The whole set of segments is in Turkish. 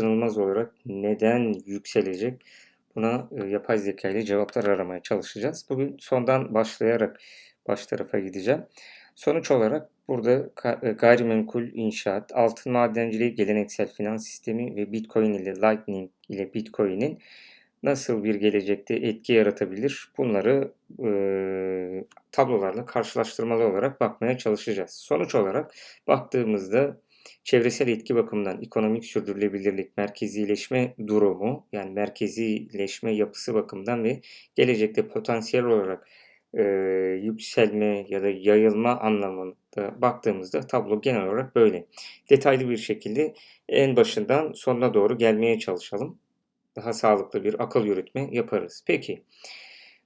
kaçınılmaz olarak neden yükselecek? Buna e, yapay zeka ile cevaplar aramaya çalışacağız. Bugün sondan başlayarak baş tarafa gideceğim. Sonuç olarak burada e, gayrimenkul inşaat, altın madenciliği, geleneksel finans sistemi ve Bitcoin ile Lightning ile Bitcoin'in nasıl bir gelecekte etki yaratabilir? Bunları e, tablolarla karşılaştırmalı olarak bakmaya çalışacağız. Sonuç olarak baktığımızda çevresel etki bakımından ekonomik sürdürülebilirlik, merkezileşme durumu yani merkezileşme yapısı bakımından ve gelecekte potansiyel olarak e, yükselme ya da yayılma anlamında baktığımızda tablo genel olarak böyle. Detaylı bir şekilde en başından sonuna doğru gelmeye çalışalım. Daha sağlıklı bir akıl yürütme yaparız. Peki.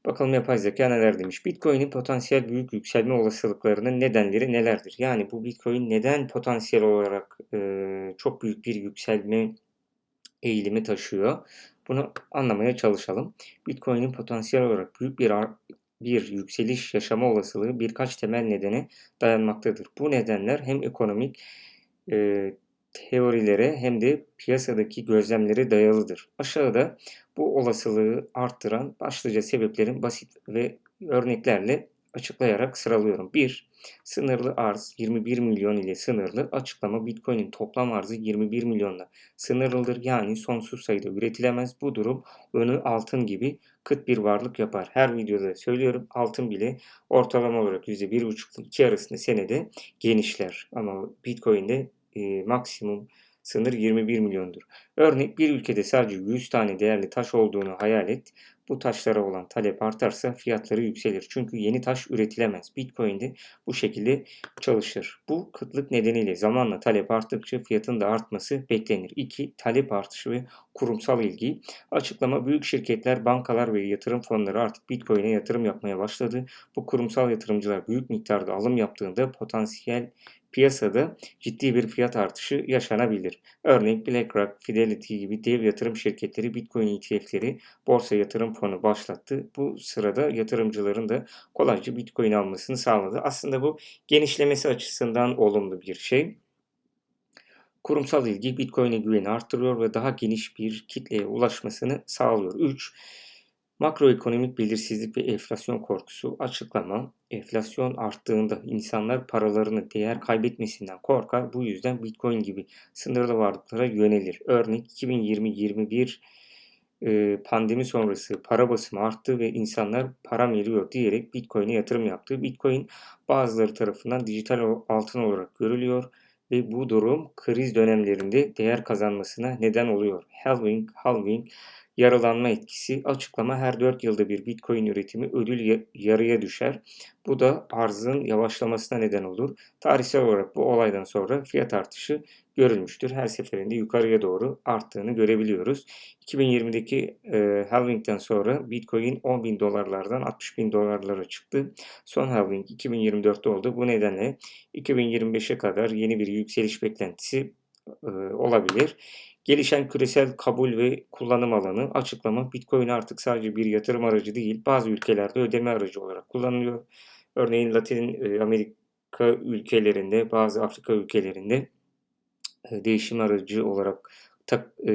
Bakalım yapay zeka neler demiş. Bitcoin'in potansiyel büyük yükselme olasılıklarının nedenleri nelerdir? Yani bu Bitcoin neden potansiyel olarak e, çok büyük bir yükselme eğilimi taşıyor? Bunu anlamaya çalışalım. Bitcoin'in potansiyel olarak büyük bir bir yükseliş yaşama olasılığı birkaç temel nedene dayanmaktadır. Bu nedenler hem ekonomik e, teorilere hem de piyasadaki gözlemlere dayalıdır. Aşağıda bu olasılığı arttıran başlıca sebeplerin basit ve örneklerle açıklayarak sıralıyorum. 1. Sınırlı arz 21 milyon ile sınırlı. Açıklama Bitcoin'in toplam arzı 21 milyonla sınırlıdır. Yani sonsuz sayıda üretilemez. Bu durum önü altın gibi kıt bir varlık yapar. Her videoda söylüyorum altın bile ortalama olarak %1,5-2 arasında senede genişler. Ama Bitcoin'de e, maksimum sınır 21 milyondur. Örnek bir ülkede sadece 100 tane değerli taş olduğunu hayal et. Bu taşlara olan talep artarsa fiyatları yükselir. Çünkü yeni taş üretilemez. Bitcoin'de bu şekilde çalışır. Bu kıtlık nedeniyle zamanla talep arttıkça fiyatın da artması beklenir. 2. Talep artışı ve kurumsal ilgi. Açıklama büyük şirketler, bankalar ve yatırım fonları artık Bitcoin'e yatırım yapmaya başladı. Bu kurumsal yatırımcılar büyük miktarda alım yaptığında potansiyel piyasada ciddi bir fiyat artışı yaşanabilir. Örneğin BlackRock, Fidelity gibi dev yatırım şirketleri Bitcoin ETF'leri borsa yatırım fonu başlattı. Bu sırada yatırımcıların da kolayca Bitcoin almasını sağladı. Aslında bu genişlemesi açısından olumlu bir şey. Kurumsal ilgi Bitcoin'e güveni arttırıyor ve daha geniş bir kitleye ulaşmasını sağlıyor. 3. Makroekonomik belirsizlik ve enflasyon korkusu açıklama. Enflasyon arttığında insanlar paralarını değer kaybetmesinden korkar. Bu yüzden Bitcoin gibi sınırlı varlıklara yönelir. Örnek 2020-21 e, pandemi sonrası para basımı arttı ve insanlar param eriyor diyerek Bitcoin'e yatırım yaptı. Bitcoin bazıları tarafından dijital altın olarak görülüyor ve bu durum kriz dönemlerinde değer kazanmasına neden oluyor. Halving, halving yaralanma etkisi açıklama her 4 yılda bir Bitcoin üretimi ödül yarıya düşer. Bu da arzın yavaşlamasına neden olur. Tarihsel olarak bu olaydan sonra fiyat artışı görülmüştür. Her seferinde yukarıya doğru arttığını görebiliyoruz. 2020'deki e, halvingden sonra Bitcoin 10 bin dolarlardan 60 bin dolarlara çıktı. Son halving 2024'te oldu. Bu nedenle 2025'e kadar yeni bir yükseliş beklentisi e, olabilir. Gelişen küresel kabul ve kullanım alanı açıklama Bitcoin artık sadece bir yatırım aracı değil bazı ülkelerde ödeme aracı olarak kullanılıyor. Örneğin Latin e, Amerika ülkelerinde bazı Afrika ülkelerinde e, değişim aracı olarak e,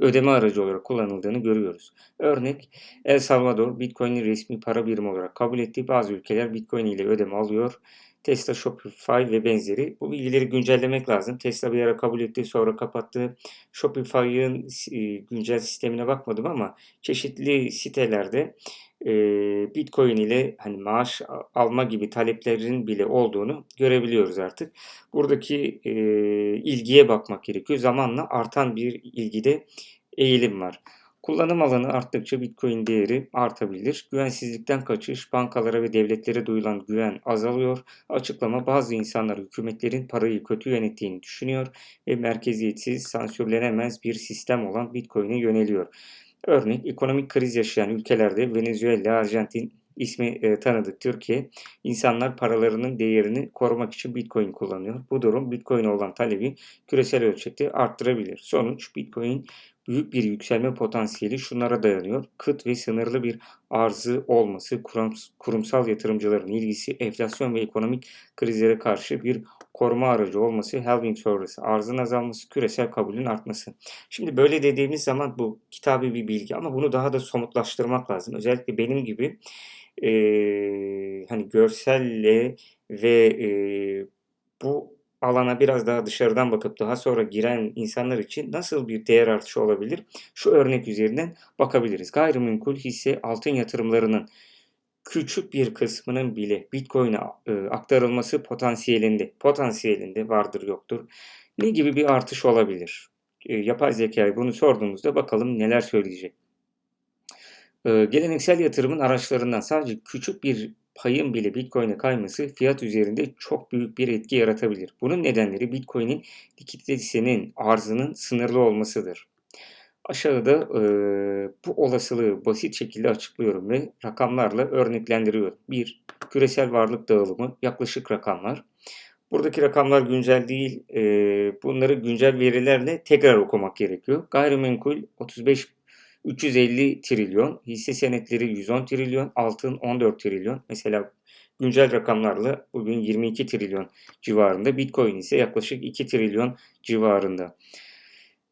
ödeme aracı olarak kullanıldığını görüyoruz. Örnek El Salvador Bitcoin'i resmi para birimi olarak kabul etti. Bazı ülkeler Bitcoin ile ödeme alıyor. Tesla, Shopify ve benzeri. Bu bilgileri güncellemek lazım. Tesla bir ara kabul etti sonra kapattı. Shopify'ın e, güncel sistemine bakmadım ama çeşitli sitelerde e, Bitcoin ile hani maaş alma gibi taleplerin bile olduğunu görebiliyoruz artık. Buradaki e, ilgiye bakmak gerekiyor. Zamanla artan bir ilgide eğilim var. Kullanım alanı arttıkça Bitcoin değeri artabilir. Güvensizlikten kaçış, bankalara ve devletlere duyulan güven azalıyor. Açıklama bazı insanlar hükümetlerin parayı kötü yönettiğini düşünüyor ve merkeziyetsiz, sansürlenemez bir sistem olan Bitcoin'e yöneliyor. Örnek ekonomik kriz yaşayan ülkelerde Venezuela, Arjantin, ismi e, tanıdık Türkiye insanlar paralarının değerini korumak için Bitcoin kullanıyor. Bu durum Bitcoin'e olan talebi küresel ölçekte arttırabilir. Sonuç Bitcoin büyük bir yükselme potansiyeli şunlara dayanıyor. Kıt ve sınırlı bir arzı olması, kurumsal yatırımcıların ilgisi, enflasyon ve ekonomik krizlere karşı bir koruma aracı olması, halving sonrası arzın azalması, küresel kabulün artması. Şimdi böyle dediğimiz zaman bu kitabi bir bilgi ama bunu daha da somutlaştırmak lazım. Özellikle benim gibi e, hani görselle ve e, bu alana biraz daha dışarıdan bakıp daha sonra giren insanlar için nasıl bir değer artışı olabilir? Şu örnek üzerinden bakabiliriz. Gayrimenkul hisse altın yatırımlarının küçük bir kısmının bile Bitcoin'e e, aktarılması potansiyelinde, potansiyelinde vardır yoktur. Ne gibi bir artış olabilir? E, yapay zekaya bunu sorduğumuzda bakalım neler söyleyecek. E, geleneksel yatırımın araçlarından sadece küçük bir payın bile Bitcoin'e kayması fiyat üzerinde çok büyük bir etki yaratabilir. Bunun nedenleri Bitcoin'in likiditesinin arzının sınırlı olmasıdır. Aşağıda e, bu olasılığı basit şekilde açıklıyorum ve rakamlarla örneklendiriyorum. 1. Küresel varlık dağılımı yaklaşık rakamlar. Buradaki rakamlar güncel değil. E, bunları güncel verilerle tekrar okumak gerekiyor. Gayrimenkul 35 350 trilyon, hisse senetleri 110 trilyon, altın 14 trilyon. Mesela güncel rakamlarla bugün 22 trilyon civarında. Bitcoin ise yaklaşık 2 trilyon civarında.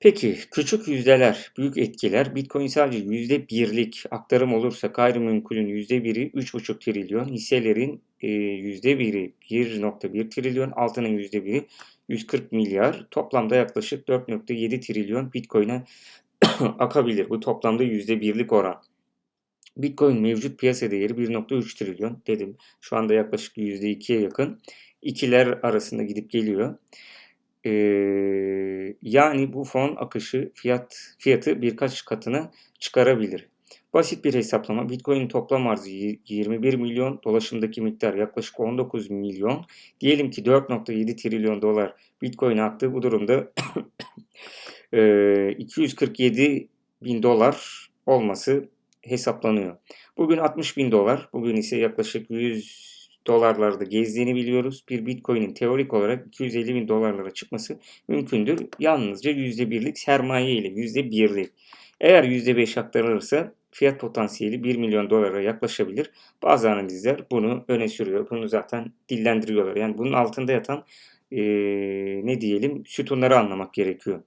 Peki küçük yüzdeler, büyük etkiler. Bitcoin sadece yüzde birlik aktarım olursa gayrimenkulün yüzde biri 3,5 trilyon, hisselerin e, yüzde biri 1,1 trilyon, altının yüzde biri 140 milyar. Toplamda yaklaşık 4,7 trilyon Bitcoin'e akabilir. Bu toplamda yüzde birlik oran. Bitcoin mevcut piyasa değeri 1.3 trilyon dedim. Şu anda yaklaşık %2'ye yakın. İkiler arasında gidip geliyor. Ee, yani bu fon akışı fiyat fiyatı birkaç katına çıkarabilir. Basit bir hesaplama. Bitcoin toplam arzı 21 milyon, dolaşımdaki miktar yaklaşık 19 milyon. Diyelim ki 4.7 trilyon dolar Bitcoin aktı. Bu durumda 247 bin dolar olması hesaplanıyor. Bugün 60 bin dolar, bugün ise yaklaşık 100 dolarlarda gezdiğini biliyoruz. Bir Bitcoin'in teorik olarak 250 bin dolarlara çıkması mümkündür. Yalnızca %1'lik sermaye ile %1'lik. Eğer %5 aktarılırsa fiyat potansiyeli 1 milyon dolara yaklaşabilir. Bazı analizler bunu öne sürüyor. Bunu zaten dillendiriyorlar. Yani bunun altında yatan ee, ne diyelim sütunları anlamak gerekiyor.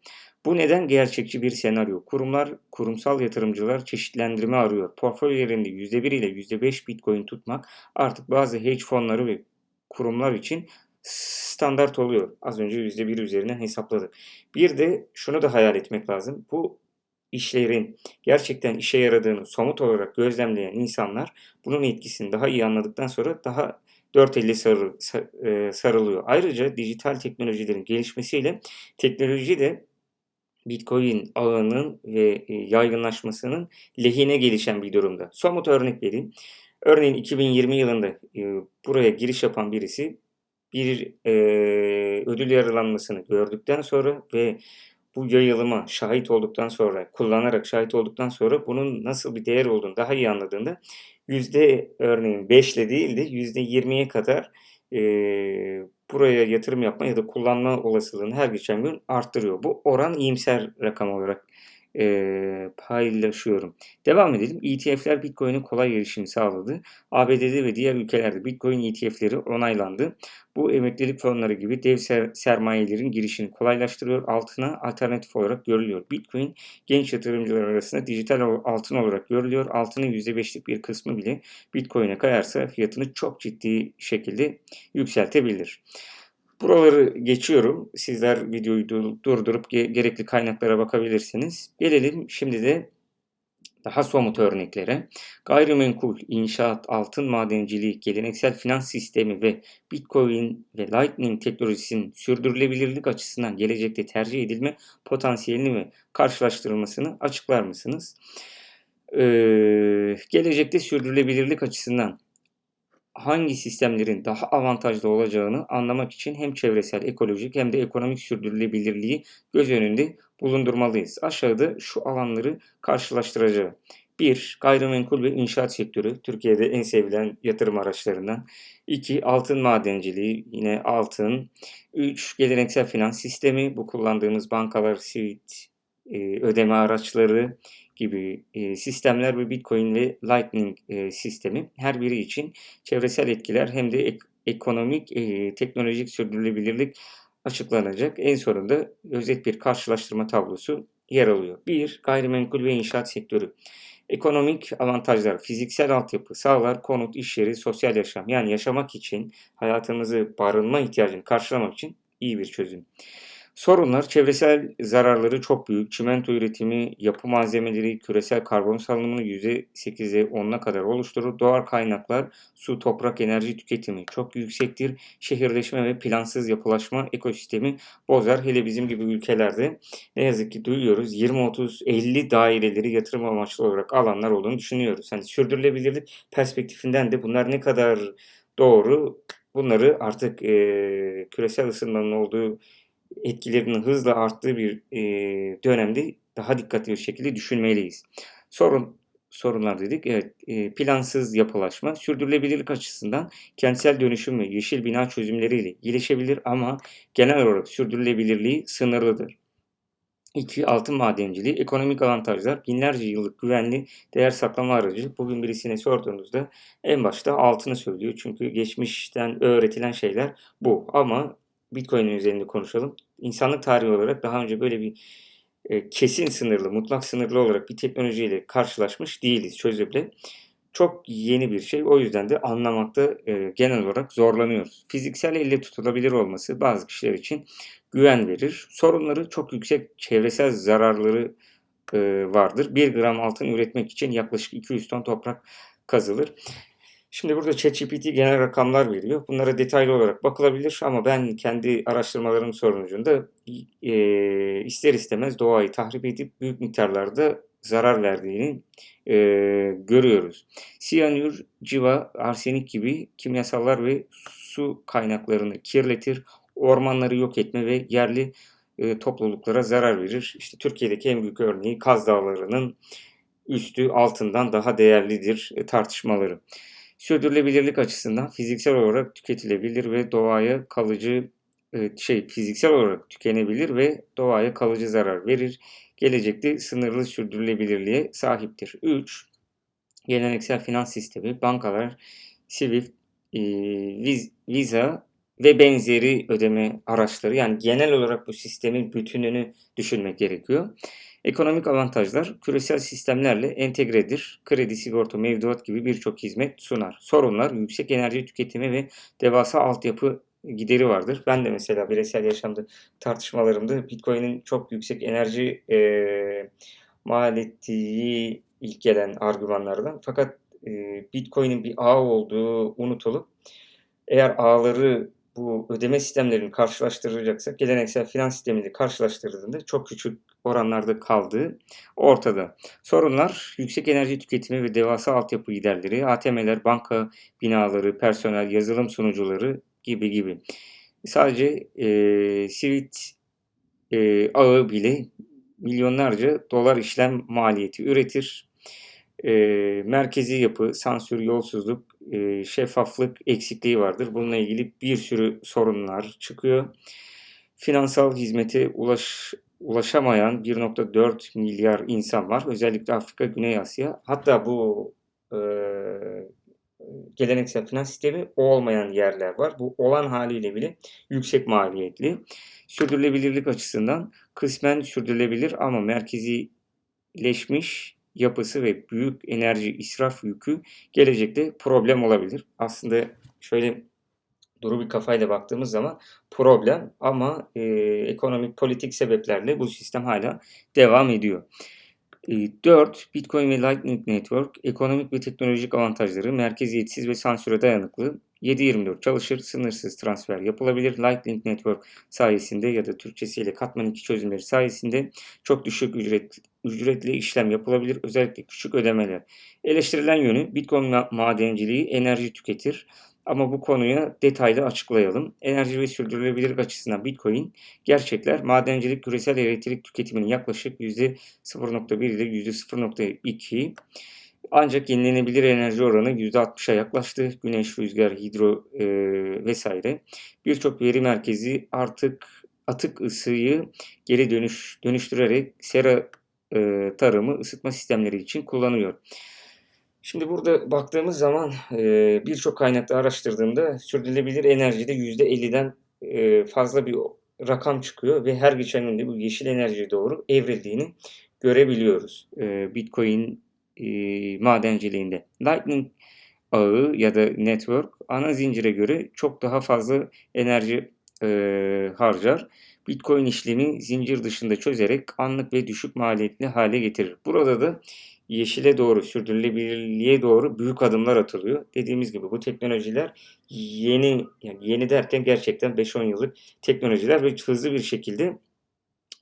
Bu neden gerçekçi bir senaryo. Kurumlar, kurumsal yatırımcılar çeşitlendirme arıyor. Portföylerinde %1 ile %5 Bitcoin tutmak artık bazı hedge fonları ve kurumlar için standart oluyor. Az önce %1 üzerinden hesapladık. Bir de şunu da hayal etmek lazım. Bu işlerin gerçekten işe yaradığını somut olarak gözlemleyen insanlar bunun etkisini daha iyi anladıktan sonra daha dört elle sarı, e, sarılıyor. Ayrıca dijital teknolojilerin gelişmesiyle teknoloji de Bitcoin ağının ve e, yaygınlaşmasının lehine gelişen bir durumda. Somut örnek vereyim. Örneğin 2020 yılında e, buraya giriş yapan birisi bir e, ödül yarılanmasını gördükten sonra ve bu yayılıma şahit olduktan sonra, kullanarak şahit olduktan sonra bunun nasıl bir değer olduğunu daha iyi anladığında yüzde örneğin 5 ile değil de yüzde 20'ye kadar e, buraya yatırım yapma ya da kullanma olasılığını her geçen gün arttırıyor. Bu oran iyimser rakam olarak e, paylaşıyorum. Devam edelim. ETF'ler Bitcoin'in kolay erişimi sağladı. ABD'de ve diğer ülkelerde Bitcoin ETF'leri onaylandı. Bu emeklilik fonları gibi dev ser sermayelerin girişini kolaylaştırıyor. Altına alternatif olarak görülüyor. Bitcoin genç yatırımcılar arasında dijital altın olarak görülüyor. Altının %5'lik bir kısmı bile Bitcoin'e kayarsa fiyatını çok ciddi şekilde yükseltebilir. Buraları geçiyorum. Sizler videoyu durdurup gerekli kaynaklara bakabilirsiniz. Gelelim şimdi de daha somut örneklere. Gayrimenkul, inşaat, altın madenciliği, geleneksel finans sistemi ve Bitcoin ve Lightning teknolojisinin sürdürülebilirlik açısından gelecekte tercih edilme potansiyelini ve karşılaştırılmasını açıklar mısınız? Ee, gelecekte sürdürülebilirlik açısından hangi sistemlerin daha avantajlı olacağını anlamak için hem çevresel, ekolojik hem de ekonomik sürdürülebilirliği göz önünde bulundurmalıyız. Aşağıda şu alanları karşılaştıracağım. 1. Gayrimenkul ve inşaat sektörü Türkiye'de en sevilen yatırım araçlarından. 2. Altın madenciliği yine altın. 3. Geleneksel finans sistemi bu kullandığımız bankalar, sivit, e, ödeme araçları gibi e, sistemler ve Bitcoin ve Lightning e, sistemi her biri için çevresel etkiler hem de ek, ekonomik, eee, teknolojik sürdürülebilirlik açıklanacak. En sonunda özet bir karşılaştırma tablosu yer alıyor. 1. Gayrimenkul ve inşaat sektörü. Ekonomik avantajlar, fiziksel altyapı sağlar, konut, iş yeri, sosyal yaşam. Yani yaşamak için, hayatımızı, barınma ihtiyacını karşılamak için iyi bir çözüm. Sorunlar, çevresel zararları çok büyük. Çimento üretimi, yapı malzemeleri, küresel karbon salınımını %8'e 10'una kadar oluşturur. Doğal kaynaklar, su, toprak, enerji tüketimi çok yüksektir. Şehirleşme ve plansız yapılaşma ekosistemi bozar. Hele bizim gibi ülkelerde ne yazık ki duyuyoruz 20, 30, 50 daireleri yatırım amaçlı olarak alanlar olduğunu düşünüyoruz. Hani sürdürülebilirlik perspektifinden de bunlar ne kadar doğru bunları artık e, küresel ısınmanın olduğu etkilerinin hızla arttığı bir e, dönemde daha dikkatli bir şekilde düşünmeliyiz. Sorun sorunlar dedik. Evet, e, plansız yapılaşma sürdürülebilirlik açısından kentsel dönüşüm ve yeşil bina çözümleriyle gelişebilir ama genel olarak sürdürülebilirliği sınırlıdır. 2. Altın madenciliği, ekonomik avantajlar, binlerce yıllık güvenli değer saklama aracı. Bugün birisine sorduğunuzda en başta altını söylüyor. Çünkü geçmişten öğretilen şeyler bu. Ama Bitcoin'in üzerinde konuşalım. İnsanlık tarihi olarak daha önce böyle bir e, kesin sınırlı, mutlak sınırlı olarak bir teknolojiyle karşılaşmış değiliz çözüple. Çok yeni bir şey. O yüzden de anlamakta e, genel olarak zorlanıyoruz. Fiziksel elle tutulabilir olması bazı kişiler için güven verir. Sorunları çok yüksek çevresel zararları e, vardır. 1 gram altın üretmek için yaklaşık 200 ton toprak kazılır. Şimdi burada ChatGPT genel rakamlar veriyor. Bunlara detaylı olarak bakılabilir ama ben kendi araştırmalarım sonucunda e, ister istemez doğayı tahrip edip büyük miktarlarda zarar verdiğini e, görüyoruz. Siyanür, civa, arsenik gibi kimyasallar ve su kaynaklarını kirletir, ormanları yok etme ve yerli e, topluluklara zarar verir. İşte Türkiye'deki en büyük örneği Kaz Dağları'nın üstü altından daha değerlidir e, tartışmaları. Sürdürülebilirlik açısından fiziksel olarak tüketilebilir ve doğaya kalıcı e, şey fiziksel olarak tükenebilir ve doğaya kalıcı zarar verir. Gelecekte sınırlı sürdürülebilirliğe sahiptir. 3. Geleneksel finans sistemi, bankalar, Swift, e, Visa ve benzeri ödeme araçları yani genel olarak bu sistemin bütününü düşünmek gerekiyor. Ekonomik avantajlar küresel sistemlerle entegredir. Kredi, sigorta, mevduat gibi birçok hizmet sunar. Sorunlar yüksek enerji tüketimi ve devasa altyapı gideri vardır. Ben de mesela bireysel yaşamda tartışmalarımda Bitcoin'in çok yüksek enerji e, mal ettiği ilk gelen argümanlardan. Fakat e, Bitcoin'in bir ağ olduğu unutulup eğer ağları bu ödeme sistemlerini karşılaştıracaksak geleneksel finans sistemiyle karşılaştırdığında çok küçük oranlarda kaldığı ortada. Sorunlar yüksek enerji tüketimi ve devasa altyapı giderleri, ATM'ler, banka binaları, personel, yazılım sunucuları gibi gibi. Sadece e, Swift e, ağı bile milyonlarca dolar işlem maliyeti üretir. E, merkezi yapı, sansür, yolsuzluk, e, şeffaflık eksikliği vardır. Bununla ilgili bir sürü sorunlar çıkıyor. Finansal hizmete ulaş, ulaşamayan 1.4 milyar insan var. Özellikle Afrika, Güney Asya. Hatta bu e, geleneksel finans sistemi olmayan yerler var. Bu olan haliyle bile yüksek maliyetli. Sürdürülebilirlik açısından kısmen sürdürülebilir ama merkezileşmiş yapısı ve büyük enerji israf yükü gelecekte problem olabilir. Aslında şöyle duru bir kafayla baktığımız zaman problem ama e, ekonomik politik sebeplerle bu sistem hala devam ediyor. 4. Bitcoin ve Lightning Network ekonomik ve teknolojik avantajları merkeziyetsiz ve sansüre dayanıklı 7-24 çalışır, sınırsız transfer yapılabilir. Lightning Network sayesinde ya da Türkçesiyle katman 2 çözümleri sayesinde çok düşük ücret, ücretli işlem yapılabilir. Özellikle küçük ödemeler. Eleştirilen yönü Bitcoin madenciliği enerji tüketir. Ama bu konuya detaylı açıklayalım. Enerji ve sürdürülebilirlik açısından Bitcoin gerçekler madencilik küresel elektrik tüketiminin yaklaşık %0.1 ile %0.2 ancak yenilenebilir enerji oranı %60'a yaklaştı. Güneş, rüzgar, hidro e, vesaire. Birçok veri merkezi artık atık ısıyı geri dönüş dönüştürerek sera e, tarımı ısıtma sistemleri için kullanıyor. Şimdi burada baktığımız zaman e, birçok kaynakta araştırdığımda sürdürülebilir enerjide %50'den e, fazla bir rakam çıkıyor ve her geçen gün bu yeşil enerjiye doğru evrildiğini görebiliyoruz. E, Bitcoin e, madenciliğinde. Lightning ağı ya da network ana zincire göre çok daha fazla enerji e, harcar. Bitcoin işlemi zincir dışında çözerek anlık ve düşük maliyetli hale getirir. Burada da yeşile doğru, sürdürülebilirliğe doğru büyük adımlar atılıyor. Dediğimiz gibi bu teknolojiler yeni, yani yeni derken gerçekten 5-10 yıllık teknolojiler ve hızlı bir şekilde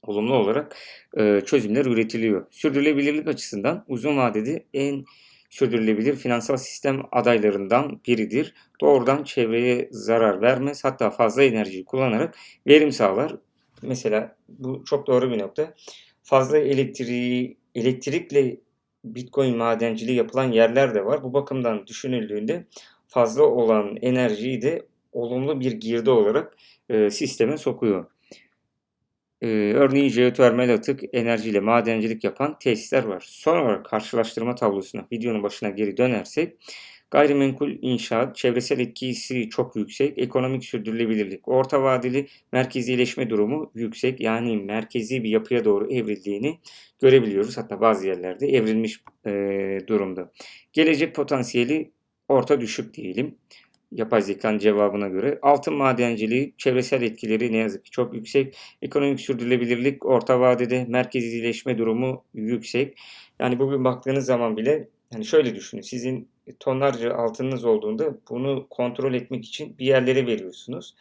olumlu olarak e, çözümler üretiliyor. Sürdürülebilirlik açısından uzun vadede en sürdürülebilir finansal sistem adaylarından biridir. Doğrudan çevreye zarar vermez hatta fazla enerjiyi kullanarak verim sağlar. Mesela bu çok doğru bir nokta. Fazla elektriği elektrikle Bitcoin madenciliği yapılan yerler de var. Bu bakımdan düşünüldüğünde fazla olan enerjiyi de olumlu bir girdi olarak e, sisteme sokuyor. E, örneğin jeotermal atık enerjiyle madencilik yapan tesisler var. Son olarak karşılaştırma tablosuna videonun başına geri dönersek Gayrimenkul inşaat, çevresel etkisi çok yüksek, ekonomik sürdürülebilirlik, orta vadeli merkezileşme durumu yüksek. Yani merkezi bir yapıya doğru evrildiğini görebiliyoruz. Hatta bazı yerlerde evrilmiş e, durumda. Gelecek potansiyeli orta düşük diyelim. Yapay zekanın cevabına göre. Altın madenciliği, çevresel etkileri ne yazık ki çok yüksek. Ekonomik sürdürülebilirlik orta vadede, merkezileşme durumu yüksek. Yani bugün baktığınız zaman bile yani şöyle düşünün. Sizin tonlarca altınınız olduğunda bunu kontrol etmek için bir yerlere veriyorsunuz.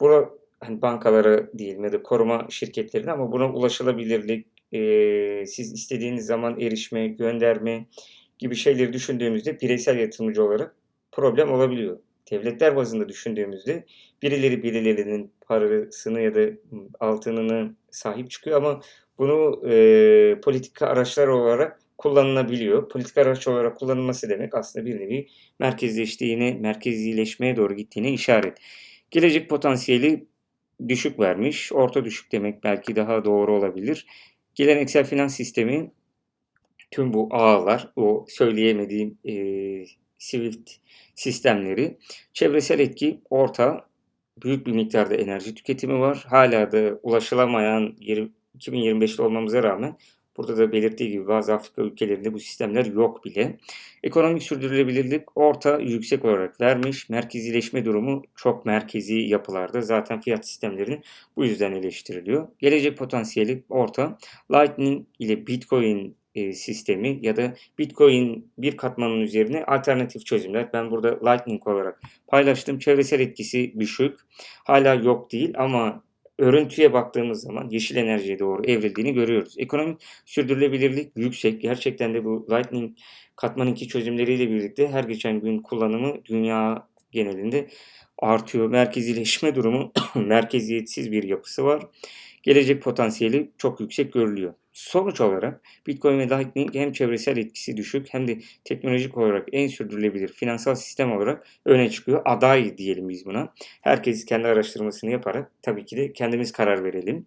Bura hani bankalara değil ya da koruma şirketlerine ama buna ulaşılabilirlik, e, siz istediğiniz zaman erişme, gönderme gibi şeyleri düşündüğümüzde bireysel yatırımcı olarak problem olabiliyor. Devletler bazında düşündüğümüzde birileri birilerinin parasını ya da altınını sahip çıkıyor ama bunu e, politika araçlar olarak kullanılabiliyor. Politik araç olarak kullanılması demek aslında bir nevi merkezleştiğine, merkezileşmeye doğru gittiğine işaret. Gelecek potansiyeli düşük vermiş. Orta düşük demek belki daha doğru olabilir. Geleneksel finans sistemi tüm bu ağlar, o söyleyemediğim e, Swift sistemleri, çevresel etki orta, büyük bir miktarda enerji tüketimi var. Hala da ulaşılamayan 2025'te olmamıza rağmen Burada da belirttiği gibi bazı Afrika ülkelerinde bu sistemler yok bile. Ekonomik sürdürülebilirlik orta yüksek olarak vermiş. Merkezileşme durumu çok merkezi yapılarda. Zaten fiyat sistemlerini bu yüzden eleştiriliyor. Gelecek potansiyeli orta. Lightning ile Bitcoin e, sistemi ya da Bitcoin bir katmanın üzerine alternatif çözümler. Ben burada Lightning olarak paylaştım. Çevresel etkisi düşük. Hala yok değil ama örüntüye baktığımız zaman yeşil enerjiye doğru evrildiğini görüyoruz. Ekonomik sürdürülebilirlik yüksek. Gerçekten de bu Lightning katman 2 çözümleriyle birlikte her geçen gün kullanımı dünya genelinde artıyor. Merkezileşme durumu merkeziyetsiz bir yapısı var. Gelecek potansiyeli çok yüksek görülüyor. Sonuç olarak Bitcoin ve Lightning hem çevresel etkisi düşük hem de teknolojik olarak en sürdürülebilir finansal sistem olarak öne çıkıyor. Aday diyelim biz buna. Herkes kendi araştırmasını yaparak tabii ki de kendimiz karar verelim.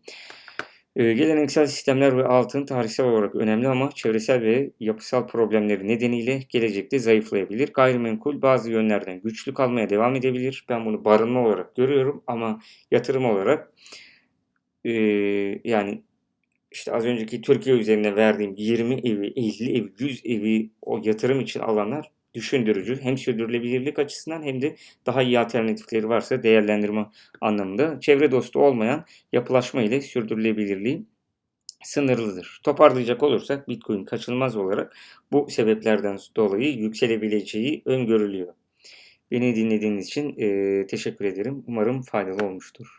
Ee, geleneksel sistemler ve altın tarihsel olarak önemli ama çevresel ve yapısal problemleri nedeniyle gelecekte zayıflayabilir. Gayrimenkul bazı yönlerden güçlü kalmaya devam edebilir. Ben bunu barınma olarak görüyorum ama yatırım olarak e, yani işte az önceki Türkiye üzerine verdiğim 20 evi, 50 evi, 100 evi o yatırım için alanlar düşündürücü. Hem sürdürülebilirlik açısından hem de daha iyi alternatifleri varsa değerlendirme anlamında. Çevre dostu olmayan yapılaşma ile sürdürülebilirliği sınırlıdır. Toparlayacak olursak Bitcoin kaçınılmaz olarak bu sebeplerden dolayı yükselebileceği öngörülüyor. Beni dinlediğiniz için e, teşekkür ederim. Umarım faydalı olmuştur.